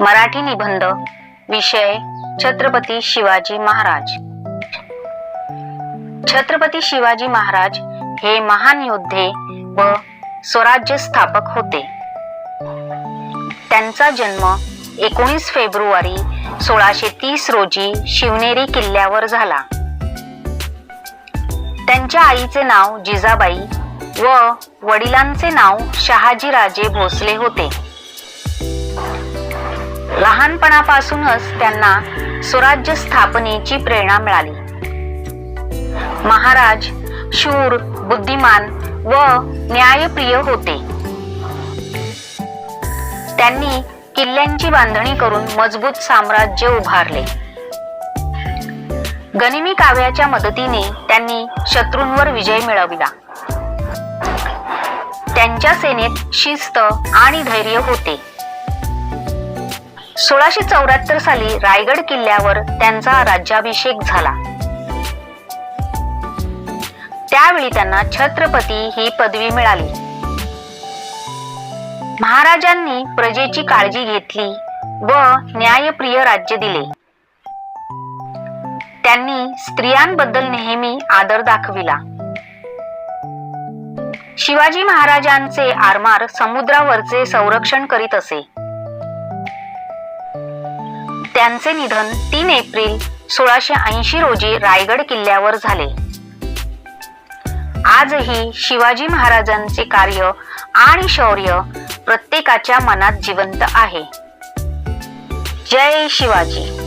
मराठी निबंध विषय छत्रपती शिवाजी महाराज. छत्रपती शिवाजी महाराज हे महान योद्धे व स्वराज्य स्थापक होते. त्यांचा जन्म एकोणीस फेब्रुवारी सोळाशे तीस रोजी शिवनेरी किल्ल्यावर झाला. त्यांच्या आईचे नाव जिजाबाई व वडिलांचे नाव शहाजीराजे भोसले होते. लहानपणापासूनच त्यांना स्वराज्य स्थापनेची प्रेरणा मिळाली. महाराज शूर बुद्धिमान व न्यायप्रिय होते. त्यांनी किल्ल्यांची बांधणी करून मजबूत साम्राज्य उभारले. गनिमी काव्याच्या मदतीने त्यांनी शत्रूंवर विजय मिळविला. त्यांच्या सेनेत शिस्त आणि धैर्य होते. सोळाशे चौऱ्याहत्तर साली रायगड किल्ल्यावर त्यांचा राज्याभिषेक झाला. त्यावेळी त्यांना छत्रपती ही पदवी मिळाली. महाराजांनी प्रजेची काळजी घेतली व न्यायप्रिय राज्य दिले. त्यांनी स्त्रियांबद्दल नेहमी आदर दाखविला. शिवाजी महाराजांचे आरमार समुद्रावरचे संरक्षण करीत असे. त्यांचे निधन तीन एप्रिल सोळाशे ऐंशी रोजी रायगड किल्ल्यावर झाले. आजही शिवाजी महाराजांचे कार्य आणि शौर्य प्रत्येकाच्या मनात जिवंत आहे. जय शिवाजी.